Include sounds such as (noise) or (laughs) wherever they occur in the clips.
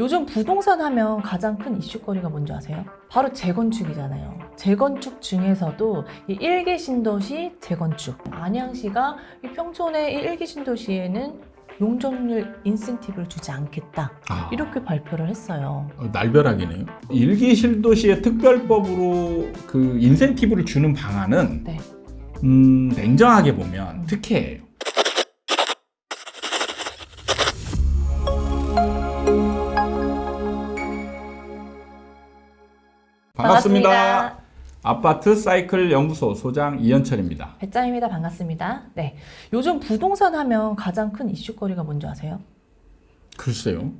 요즘 부동산 하면 가장 큰 이슈거리가 뭔지 아세요? 바로 재건축이잖아요. 재건축 중에서도 이 1기 신도시 재건축. 안양시가 이 평촌의 이 1기 신도시에는 용적률 인센티브를 주지 않겠다. 아, 이렇게 발표를 했어요. 어, 날벼락이네요. 일기 실도시의 특별법으로 그 인센티브를 주는 방안은 네. 음, 냉정하게 보면 특혜예요. 반갑습니다. 아파트 사이클 연구소 소장 이현철입니다. 배짱입니다. 반갑습니다. 네. 요즘 부동산 하면 가장 큰 이슈거리가 뭔지 아세요? 글쎄요.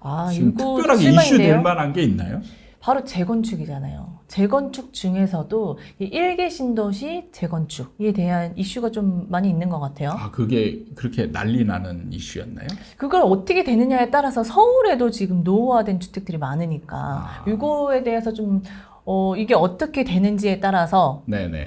아, 지금 이거 특별하게 실망인데요? 이슈될 만한 게 있나요? 바로 재건축이잖아요. 재건축 중에서도 이 1기 신도시 재건축에 대한 이슈가 좀 많이 있는 것 같아요. 아, 그게 그렇게 난리 나는 이슈였나요? 그걸 어떻게 되느냐에 따라서 서울에도 지금 노후화된 주택들이 많으니까 아. 이거에 대해서 좀 어, 이게 어떻게 되는지에 따라서.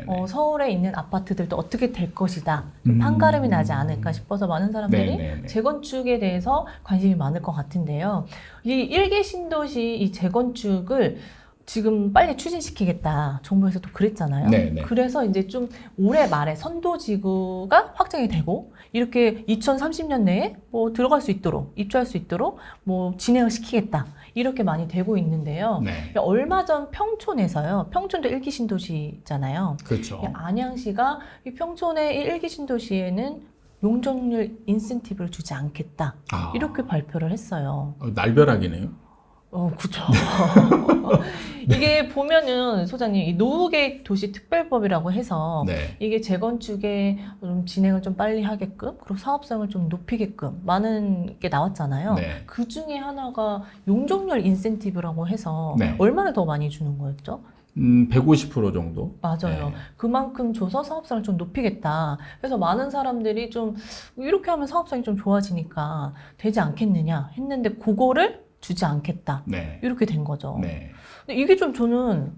어, 서울에 있는 아파트들도 어떻게 될 것이다. 음. 판가름이 나지 않을까 싶어서 많은 사람들이 네네네. 재건축에 대해서 관심이 많을 것 같은데요. 이 1기 신도시 이 재건축을 지금 빨리 추진시키겠다. 정부에서도 그랬잖아요. 네네. 그래서 이제 좀 올해 말에 선도지구가 확정이 되고 이렇게 2030년 내에 뭐 들어갈 수 있도록 입주할 수 있도록 뭐 진행을 시키겠다. 이렇게 많이 되고 있는데요. 네. 얼마 전 평촌에서요. 평촌도 1기 신도시잖아요. 그렇죠. 이 안양시가 이 평촌의 이 1기 신도시에는 용적률 인센티브를 주지 않겠다. 아, 이렇게 발표를 했어요. 어, 날벼락이네요. 어, 그죠. (laughs) 이게 보면은 소장님, 이 노후계획 도시 특별법이라고 해서 네. 이게 재건축에 좀 진행을 좀 빨리 하게끔 그리고 사업성을 좀 높이게끔 많은 게 나왔잖아요. 네. 그 중에 하나가 용적률 인센티브라고 해서 네. 얼마나 더 많이 주는 거였죠? 음, 150% 정도. 맞아요. 네. 그만큼 줘서 사업성을 좀 높이겠다. 그래서 많은 사람들이 좀 이렇게 하면 사업성이 좀 좋아지니까 되지 않겠느냐 했는데 그거를 주지 않겠다. 네. 이렇게 된 거죠. 네. 근데 이게 좀 저는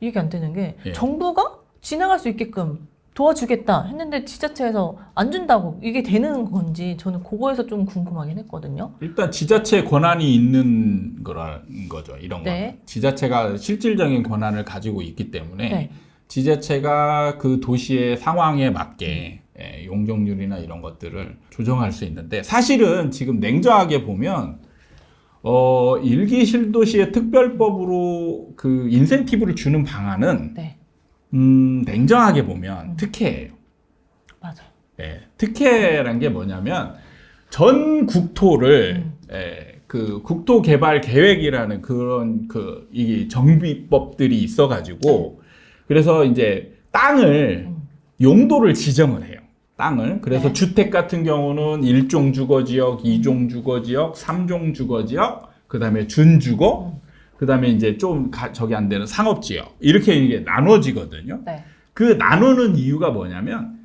이해가 안 되는 게 예. 정부가 진행할 수 있게끔 도와주겠다 했는데 지자체에서 안 준다고 이게 되는 건지 저는 그거에서 좀 궁금하긴 했거든요. 일단 지자체 권한이 있는 거라는 거죠. 이런 네. 거. 지자체가 실질적인 권한을 가지고 있기 때문에 네. 지자체가 그 도시의 상황에 맞게 예, 용적률이나 이런 것들을 조정할 수 있는데 사실은 지금 냉정하게 보면 어, 일기 실도시의 특별법으로 그 인센티브를 주는 방안은 네. 음, 냉정하게 보면 음. 특혜예요. 맞아요. 예, 특혜란 게 뭐냐면 전 국토를 음. 예, 그 국토 개발 계획이라는 그런 그이 정비법들이 있어 가지고 그래서 이제 땅을 음. 용도를 지정을 해요. 땅을 그래서 네. 주택 같은 경우는 일종 주거 지역, 이종 주거 지역, 삼종 주거 지역, 그다음에 준주거, 음. 그다음에 이제 좀 가- 저기 안 되는 상업 지역 이렇게 이게 나눠지거든요. 네. 그 나누는 이유가 뭐냐면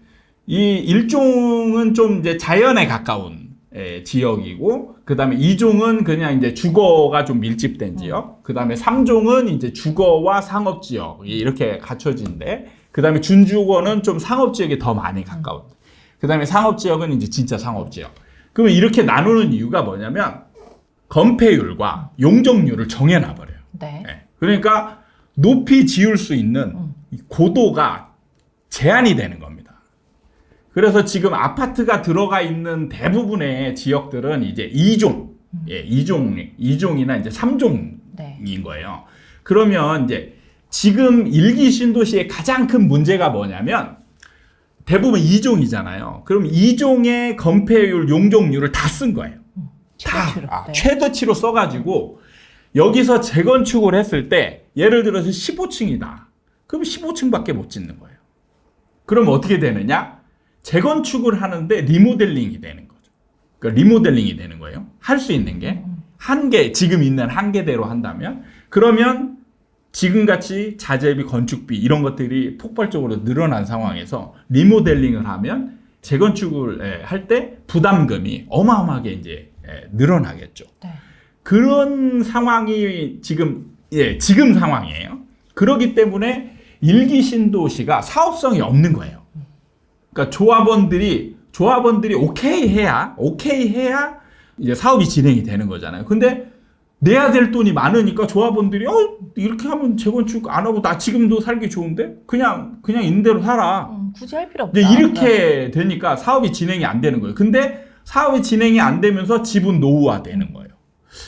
이 일종은 좀 이제 자연에 가까운 예, 지역이고 그다음에 이종은 그냥 이제 주거가 좀 밀집된 지역 그다음에 삼종은 이제 주거와 상업 지역 이렇게 갖춰진데 그다음에 준주거는 좀 상업 지역에 더 많이 가까운 그 다음에 상업 지역은 이제 진짜 상업 지역 그러면 이렇게 나누는 이유가 뭐냐면 건폐율과 용적률을 정해놔 버려요 네. 예. 그러니까 높이 지을 수 있는 음. 이 고도가 제한이 되는 겁니다. 그래서 지금 아파트가 들어가 있는 대부분의 지역들은 이제 2종, 예, 2종, 2종이나 이제 3종인 네. 거예요. 그러면 이제 지금 일기 신도시의 가장 큰 문제가 뭐냐면 대부분 2종이잖아요. 그럼 2종의 건폐율, 용적률을 다 쓴 거예요. 다 최고치로. 아, 네. 최대치로 써가지고 여기서 재건축을 했을 때 예를 들어서 15층이다. 그럼 15층밖에 못 짓는 거예요. 그럼 어떻게 되느냐? 재건축을 하는데 리모델링이 되는 거죠. 그러니까 리모델링이 되는 거예요. 할 수 있는 게 한계 지금 있는 한계대로 한다면 그러면 지금같이 자재비, 건축비 이런 것들이 폭발적으로 늘어난 상황에서 리모델링을 하면 재건축을 할 때 부담금이 어마어마하게 이제 예, 늘어나겠죠. 네. 그런 상황이 지금 예 지금 상황이에요. 그렇기 때문에 일기 신도시가 사업성이 없는 거예요. 그러니까 조합원들이 조합원들이 오케이 해야 오케이 해야 이제 사업이 진행이 되는 거잖아요. 근데 내야 될 돈이 많으니까 조합원들이 어 이렇게 하면 재건축 안 하고 나 지금도 살기 좋은데 그냥 그냥 임대로 살아. 음, 굳이 할 필요 없다. 이제 이렇게 되니까 사업이 진행이 안 되는 거예요. 근데 사업이 진행이 안 되면서 지분 노후화 되는 거예요.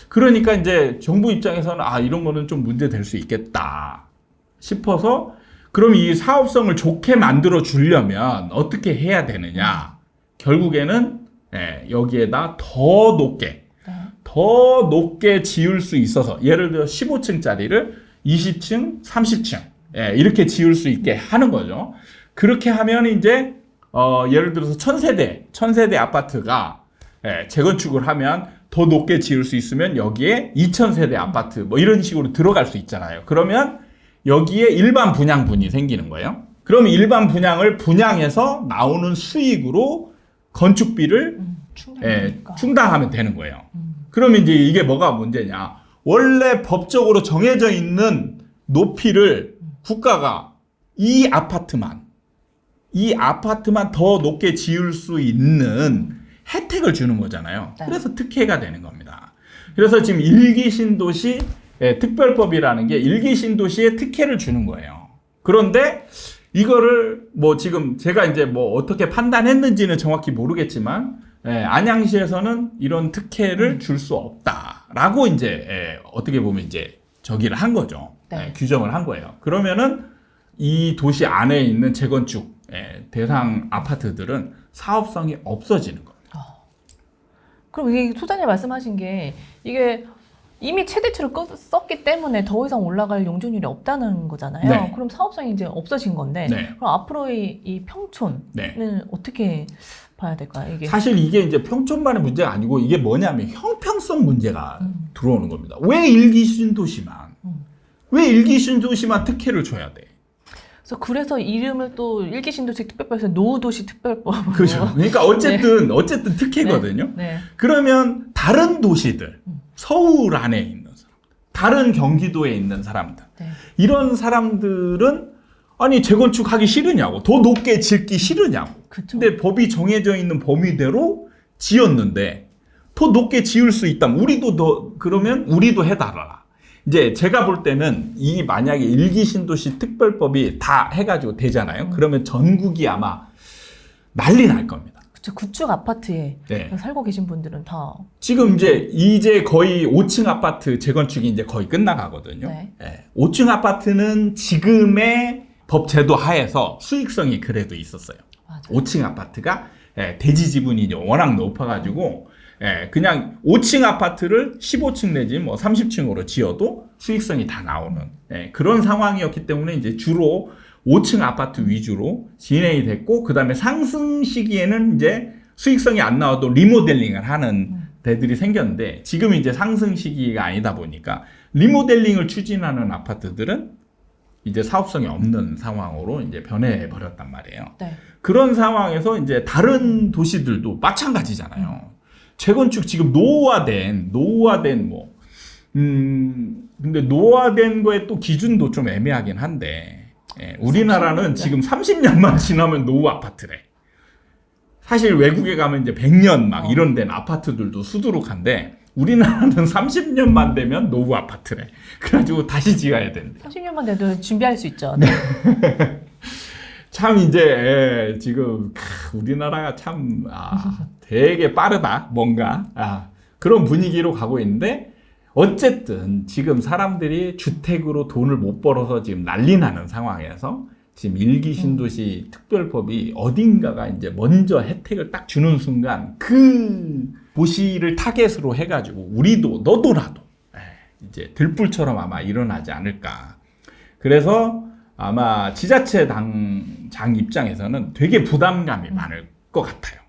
그러니까 이제 정부 입장에서는 아 이런 거는 좀 문제 될 수 있겠다 싶어서 그럼 이 사업성을 좋게 만들어 주려면 어떻게 해야 되느냐? 결국에는 예, 여기에다 더 높게 네. 더 높게 지을 수 있어서 예를 들어 15층짜리를 20층, 30층 예, 이렇게 지을 수 있게 하는 거죠. 그렇게 하면 이제 어, 예를 들어서 천세대, 천세대 아파트가 예, 재건축을 하면 더 높게 지을 수 있으면 여기에 2000세대 아파트 뭐 이런 식으로 들어갈 수 있잖아요. 그러면 여기에 일반 분양분이 생기는 거예요. 그럼 일반 분양을 분양해서 나오는 수익으로 건축비를 음, 예, 충분하니까. 충당하면 되는 거예요. 음. 그러면 이제 이게 뭐가 문제냐? 원래 법적으로 정해져 있는 높이를 국가가 이 아파트만 이 아파트만 더 높게 지을 수 있는 혜택을 주는 거잖아요. 네. 그래서 특혜가 되는 겁니다. 그래서 지금 일기 신도시 예, 특별법이라는 게 일기 신도시에 특혜를 주는 거예요. 그런데 이거를 뭐 지금 제가 이제 뭐 어떻게 판단했는지는 정확히 모르겠지만 예, 안양시에서는 이런 특혜를 줄 수 없다라고 이제 예, 어떻게 보면 이제 저기를 한 거죠. 네. 예, 규정을 한 거예요. 그러면은 이 도시 안에 있는 재건축 예, 대상 아파트들은 사업성이 없어지는 거예요. 그럼 이게 소장님 말씀하신 게 이게 이미 최대치를 껐- 썼기 때문에 더 이상 올라갈 용적률이 없다는 거잖아요. 네. 그럼 사업성이 이제 없어진 건데 네. 그럼 앞으로의 이 평촌은 네. 어떻게 봐야 될까요? 이게 사실 이게 이제 평촌만의 문제가 아니고 이게 뭐냐면 형평성 문제가 음. 들어오는 겁니다. 왜 일기 신도시만 음. 왜 일기 신도시만 특혜를 줘야 돼? 그래서 그래서 이름을 또 일기 신도시 특별법에서 노후도시 특별법으로 그죠? 그러니까 어쨌든 (laughs) 어쨌든 특혜거든요. 네. 그러면 다른 도시들 음. 서울 안에 있는 사람, 다른 경기도에 있는 사람들 네. 이런 사람들은 아니 재건축하기 싫으냐고 더 높게 짓기 싫으냐고. 그쵸. 근데 법이 정해져 있는 범위대로 지었는데 더 높게 지을 수 있다면 우리도 더 그러면 우리도 해달라. 이제 제가 볼 때는 이 만약에 일기 신도시 특별법이 다 해가지고 되잖아요. 그러면 전국이 아마 난리 날 겁니다. 그쵸. 구축 아파트에 네. 살고 계신 분들은 다 지금 이제 이제 거의 5층 아파트 재건축이 이제 거의 끝나가거든요. 네. 예, 5층 아파트는 지금의 법 제도 하에서 수익성이 그래도 있었어요. 맞아요. 5층 아파트가 예, 대지 지분이 이제 워낙 높아가지고 예, 그냥 5층 아파트를 15층 내지 뭐 30층으로 지어도 수익성이 다 나오는 예, 그런 상황이었기 때문에 이제 주로 5층 아파트 위주로 진행이 됐고 그 다음에 상승 시기에는 이제 수익성이 안 나와도 리모델링을 하는 음. 데들이 생겼는데 지금 이제 상승 시기가 아니다 보니까 리모델링을 추진하는 아파트들은 이제 사업성이 없는 상황으로 이제 변해 버렸단 말이에요. 네. 그런 상황에서 이제 다른 도시들도 마찬가지잖아요. 재건축 지금 노후화된 노후화된 뭐 음, 근데 노후화된 거에 또 기준도 좀 애매하긴 한데 예, 우리나라는 30년. 지금 30년만 지나면 노후 아파트래. 사실 외국에 가면 이제 100년 막 어. 이런 데는 아파트들도 수두룩한데 우리나라는 (laughs) 30년만 되면 노후 아파트래. 그래가지고 다시 지어야 된대. 30년만 돼도 준비할 수 있죠. 네. (laughs) 참 이제 예, 지금 크, 우리나라가 참 아, (laughs) 되게 빠르다 뭔가 아, 그런 분위기로 가고 있는데 어쨌든 지금 사람들이 주택으로 돈을 못 벌어서 지금 난리 나는 상황에서 지금 일기 신도시 특별법이 어딘가가 이제 먼저 혜택을 딱 주는 순간 그 도시를 타겟으로 해가지고 우리도 너도 나도 예, 이제 들불처럼 아마 일어나지 않을까. 그래서 아마 지자체 당장 입장에서는 되게 부담감이 많을 것 같아요.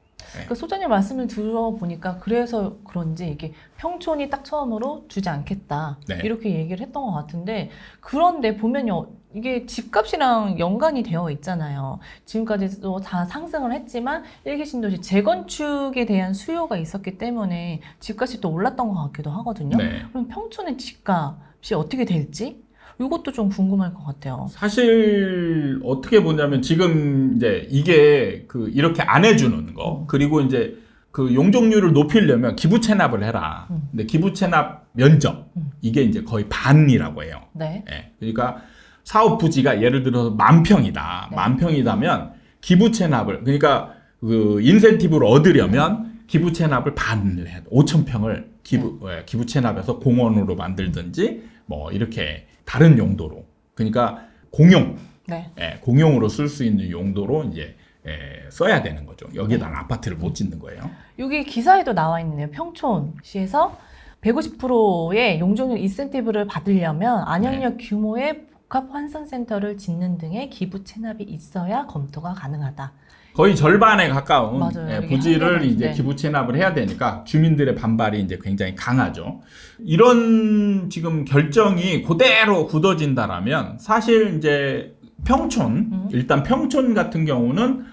그 소장님 말씀을 들어보니까 그래서 그런지 이게 평촌이 딱 처음으로 주지 않겠다 네. 이렇게 얘기를 했던 것 같은데 그런데 보면요 이게 집값이랑 연관이 되어 있잖아요 지금까지도 다 상승을 했지만 일기 신도시 재건축에 대한 수요가 있었기 때문에 집값이 또 올랐던 것 같기도 하거든요 네. 그럼 평촌의 집값이 어떻게 될지 이것도 좀 궁금할 것 같아요 사실 어떻게 보냐면 지금 이제 이게 그 이렇게 안 해주는 거 그리고 이제 그 용적률을 높이려면 기부 체납을 해라. 음. 근데 기부 체납 면적 음. 이게 이제 거의 반이라고 해요. 네. 예. 그러니까 사업 부지가 예를 들어서 만 평이다. 네. 만 평이다면 기부 체납을 그러니까 그 인센티브를 얻으려면 기부 체납을 반을 돼. 5천 평을 기부 네. 예, 기부 체납해서 공원으로 만들든지 뭐 이렇게 다른 용도로 그러니까 공용 네. 예, 공용으로 쓸 수 있는 용도로 이제 예, 써야 되는 거죠. 여기다가 아파트를 못 짓는 거예요. 여기 기사에도 나와 있네요. 평촌시에서 150%의 용적률 인센티브를 받으려면 안양역 네. 규모의 복합 환산센터를 짓는 등의 기부 체납이 있어야 검토가 가능하다. 거의 절반에 가까운 맞아요. 예, 부지를 이제. 기부 체납을 해야 되니까 주민들의 반발이 이제 굉장히 강하죠. 이런 지금 결정이 그대로 굳어진다라면 사실 이제 평촌 음. 일단 평촌 같은 경우는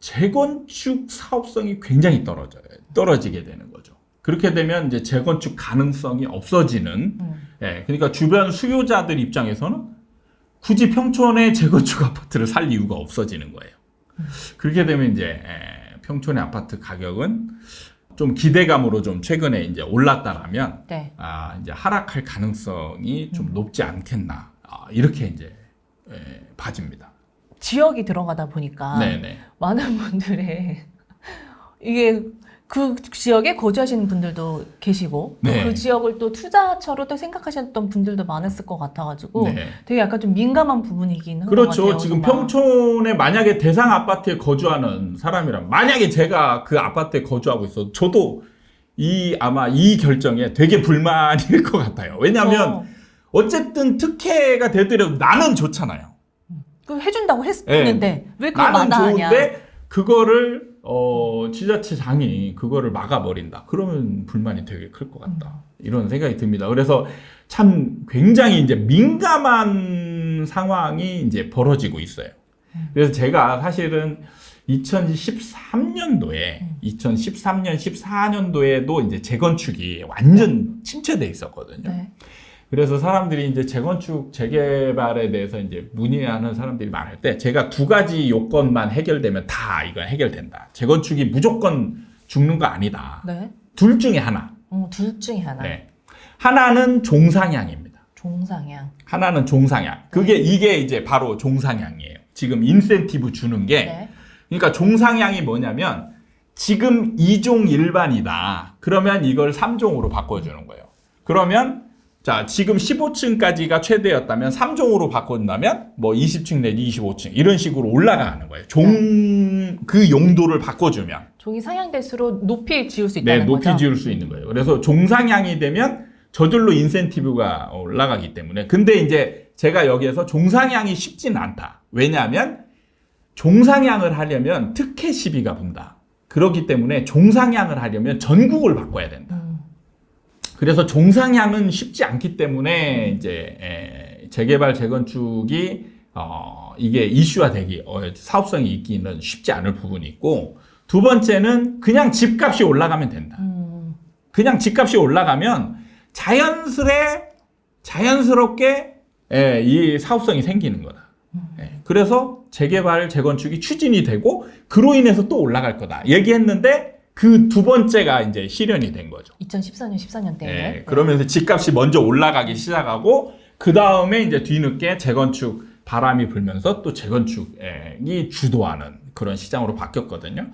재건축 사업성이 굉장히 떨어져요. 떨어지게 되는 거죠. 그렇게 되면 이제 재건축 가능성이 없어지는 음. 예, 그러니까 주변 수요자들 입장에서는 굳이 평촌에 재건축 아파트를 살 이유가 없어지는 거예요. 그렇게 되면 이제 예, 평촌의 아파트 가격은 좀 기대감으로 좀 최근에 이제 올랐다라면 네. 아, 이제 하락할 가능성이 좀 음. 높지 않겠나 아, 이렇게 이제 예, 봐집니다. 지역이 들어가다 보니까 네네. 많은 분들의 (laughs) 이게 그 지역에 거주하시는 분들도 계시고 또 네. 그 지역을 또 투자처로 또 생각하셨던 분들도 많았을 것 같아가지고 네. 되게 약간 좀 민감한 부분이긴 한것 그렇죠. 같아요. 지금 정말. 평촌에 만약에 대상 아파트에 거주하는 사람이라면 만약에 제가 그 아파트에 거주하고 있어 저도 이 아마 이 결정에 되게 불만일 것 같아요. 왜냐하면 어, 어쨌든 특혜가 되더라도 나는 좋잖아요. 그 해준다고 했는데 왜 그걸 네. 나는 마다하냐? 좋은데 그거를 어 지자체장이 그거를 막아버린다. 그러면 불만이 되게 클 것 같다. 이런 생각이 듭니다. 그래서 참 굉장히 이제 민감한 상황이 이제 벌어지고 있어요. 그래서 제가 사실은 2013년도에 음. 2013년 14년도에도 이제 재건축이 완전 침체돼 있었거든요. 네. 그래서 사람들이 이제 재건축 재개발에 대해서 이제 문의하는 사람들이 많을 때 제가 두 가지 요건만 해결되면 다 이건 해결된다. 재건축이 무조건 죽는 거 아니다. 네. 둘 중에 하나. 어, 둘 중에 하나. 네. 하나는 종상향입니다. 종상향. 하나는 종상향. 그게 이게 이제 바로 종상향이에요. 지금 인센티브 주는 게 네. 그러니까 종상향이 뭐냐면 지금 2종 일반이다. 그러면 이걸 3종으로 바꿔주는 거예요. 그러면 자 지금 15층까지가 최대였다면 3종으로 바꾼다면 뭐 20층 내지 25층 이런 식으로 올라가는 거예요. 종 그 용도를 바꿔주면 종이 상향될수록 높이 지을 수네 있다는 높이 거죠. 지을 수 있는 거예요. 그래서 종상향이 되면 저절로 인센티브가 올라가기 때문에 근데 이제 제가 여기에서 종상향이 쉽지는 않다. 왜냐하면 종상향을 하려면 특혜 시비가 분다. 그렇기 때문에 종상향을 하려면 전국을 바꿔야 된다. 음. 그래서 종상향은 쉽지 않기 때문에 이제 에, 재개발 재건축이 어, 이게 이슈화 되기 어, 사업성이 있기는 쉽지 않을 부분이 있고 두 번째는 그냥 집값이 올라가면 된다. 음. 그냥 집값이 올라가면 자연스레 자연스럽게 예, 이 사업성이 생기는 거다. 예, 그래서 재개발 재건축이 추진이 되고 그로 인해서 또 올라갈 거다. 얘기했는데 그 두 번째가 이제 실현이 된 거죠. 2014년 14년 때. 예, 그러면서 집값이 먼저 올라가기 시작하고 그 다음에 이제 뒤늦게 재건축 바람이 불면서 또 재건축이 주도하는 그런 시장으로 바뀌었거든요.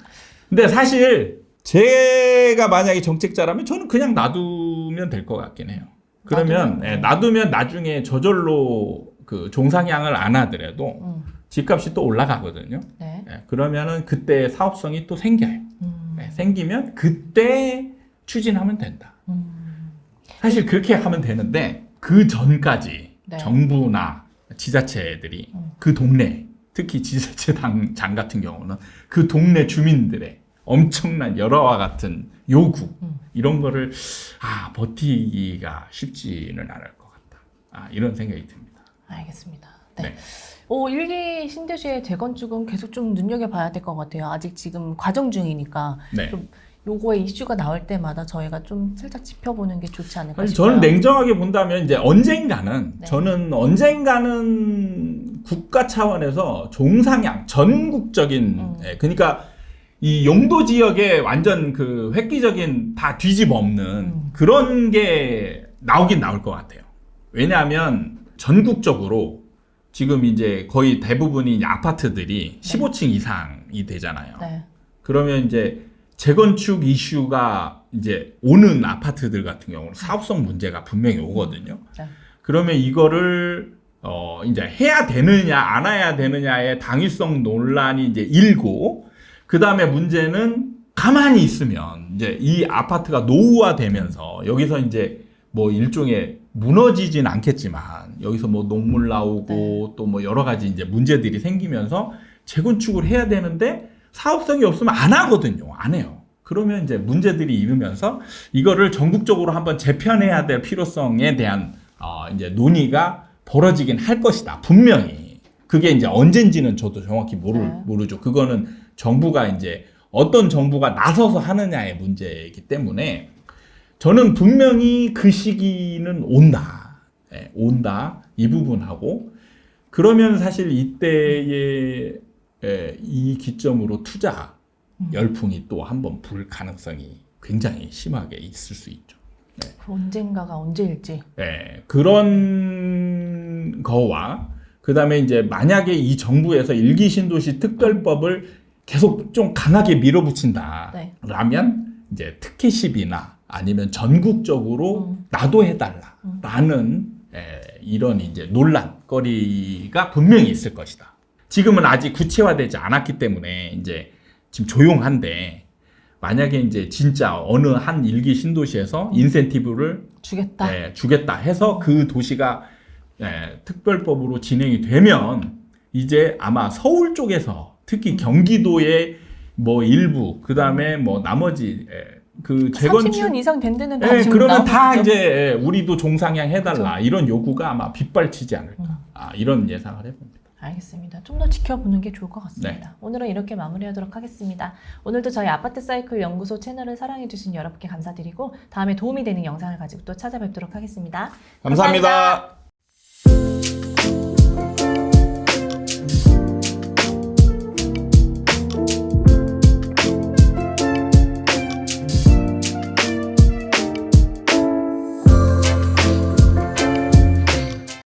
근데 사실 제가 만약에 정책자라면 저는 그냥 놔두면 될 것 같긴 해요. 그러면 놔두면? 예, 놔두면 나중에 저절로 그 종상향을 안 하더라도 음. 집값이 또 올라가거든요. 네. 예, 그러면은 그때 사업성이 또 생겨요. 음. 예, 생기면 그때 추진하면 된다. 음. 사실 그렇게 하면 되는데 그 전까지 네. 정부나 지자체들이 음. 그 동네 특히 지자체장 장 같은 경우는 그 동네 주민들의 엄청난 열화와 같은 요구 음. 이런 거를 아 버티기가 쉽지는 않을 것 같다. 아 이런 생각이 듭니다. 알겠습니다. 네. 네. 오, 일기 신도시의 재건축은 계속 좀 눈여겨봐야 될 것 같아요. 아직 지금 과정 중이니까 네. 좀 요거의 이슈가 나올 때마다 저희가 좀 살짝 짚어보는 게 좋지 않을까 사실 싶어요. 저는 냉정하게 본다면 이제 언젠가는 네. 저는 언젠가는 국가 차원에서 종상향 전국적인 음. 예, 그러니까 이 용도 지역에 완전 그 획기적인 다 뒤집 없는 음. 그런 게 나오긴 나올 것 같아요. 왜냐하면 전국적으로 지금 이제 거의 대부분이 아파트들이 15층 이상이 되잖아요. 네. 그러면 이제 재건축 이슈가 이제 오는 아파트들 같은 경우는 사업성 문제가 분명히 오거든요. 네. 그러면 이거를 어 이제 해야 되느냐 안 해야 되느냐의 당위성 논란이 이제 일고 그 다음에 문제는 가만히 있으면 이제 이 아파트가 노후화되면서 여기서 이제 뭐 일종의 무너지진 않겠지만 여기서 뭐 녹물 나오고 또 뭐 여러 가지 이제 문제들이 생기면서 재건축을 해야 되는데 사업성이 없으면 안 하거든요. 안 해요. 그러면 이제 문제들이 일으면서 이거를 전국적으로 한번 재편해야 될 필요성에 대한 어 이제 논의가 벌어지긴 할 것이다. 분명히. 그게 이제 언젠지는 저도 정확히 모르, 네. 모르죠. 그거는 정부가 이제 어떤 정부가 나서서 하느냐의 문제이기 때문에 저는 분명히 그 시기는 온다. 예, 온다. 이 부분하고 그러면 사실 이때의 예, 이 기점으로 투자 음. 열풍이 또 한 번 불 가능성이 굉장히 심하게 있을 수 있죠. 그 언젠가가 언제일지. 예, 그런 거와 그 다음에 이제 만약에 이 정부에서 일기 신도시 특별법을 계속 좀 강하게 밀어붙인다. 네. 라면 이제 특혜시비나 아니면 전국적으로 음. 나도 해달라라는 에, 이런 이제 논란거리가 분명히 있을 것이다. 지금은 아직 구체화되지 않았기 때문에 이제 지금 조용한데 만약에 이제 진짜 어느 한 일기 신도시에서 인센티브를 주겠다. 예, 주겠다 해서 그 도시가 예, 특별법으로 진행이 되면 이제 아마 서울 쪽에서 특히 경기도의 뭐 일부 그 다음에 뭐 나머지 예, 그 재건축 30년 이상 된 데는 다 예, 지금 그러면 다. 이제 예, 우리도 종상향 해달라 이런 요구가 아마 빗발치지 않을까 음. 아, 이런 예상을 해봅니다. 알겠습니다. 좀 더 지켜보는 게 좋을 것 같습니다. 네. 오늘은 이렇게 마무리하도록 하겠습니다. 오늘도 저희 아파트 사이클 연구소 채널을 사랑해주신 여러분께 감사드리고 다음에 도움이 되는 영상을 가지고 또 찾아뵙도록 하겠습니다 감사합니다.